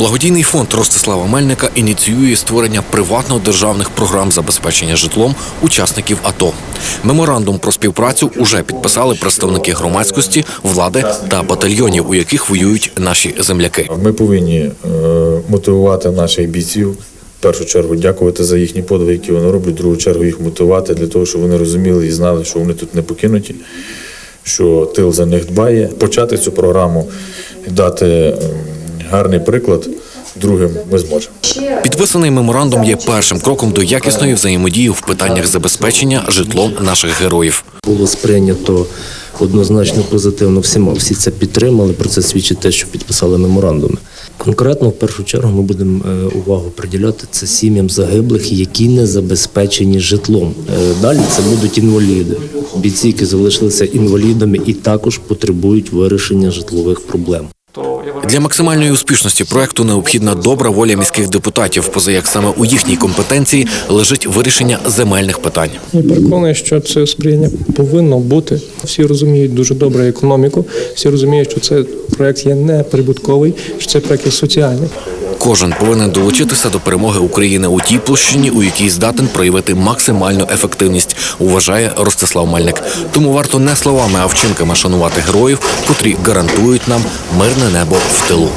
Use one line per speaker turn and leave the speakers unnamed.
Благодійний фонд Ростислава Мельника ініціює створення приватно-державних програм забезпечення житлом учасників АТО. Меморандум про співпрацю уже підписали представники громадськості, влади та батальйонів, у яких воюють наші земляки.
Ми повинні е, мотивувати наших бійців. В першу чергу дякувати за їхні подвиги, які вони роблять. В другу чергу їх мотивувати для того, щоб вони розуміли і знали, що вони тут не покинуті, що тил за них дбає. Почати цю програму дати е, гарний приклад другим ми зможемо.
Підписаний меморандум є першим кроком до якісної взаємодії в питаннях забезпечення житлом наших героїв.
було сприйнято однозначно позитивно всіма. Всі це підтримали. Про це свідчить те, що підписали меморандуми. Конкретно, в першу чергу, ми будемо е, увагу приділяти це сім'ям загиблих, які не забезпечені житлом. Е, Далі це будуть інваліди, бійці, які залишилися інвалідами і також потребують вирішення житлових проблем.
Для максимальної успішності проекту необхідна добра воля міських депутатів, поза як саме у їхній компетенції лежить вирішення земельних питань.
Я переконаний, що це сприяння повинно бути. Всі розуміють дуже добре економіку. Всі розуміють, що цей проект є не прибутковий, що цей проект є соціальний.
Кожен повинен долучитися до перемоги України у тій площині, у якій здатен проявити максимальну ефективність, вважає Ростислав Мельник. Тому варто не словами, а вчинками шанувати героїв, котрі гарантують нам мирне небо в тилу.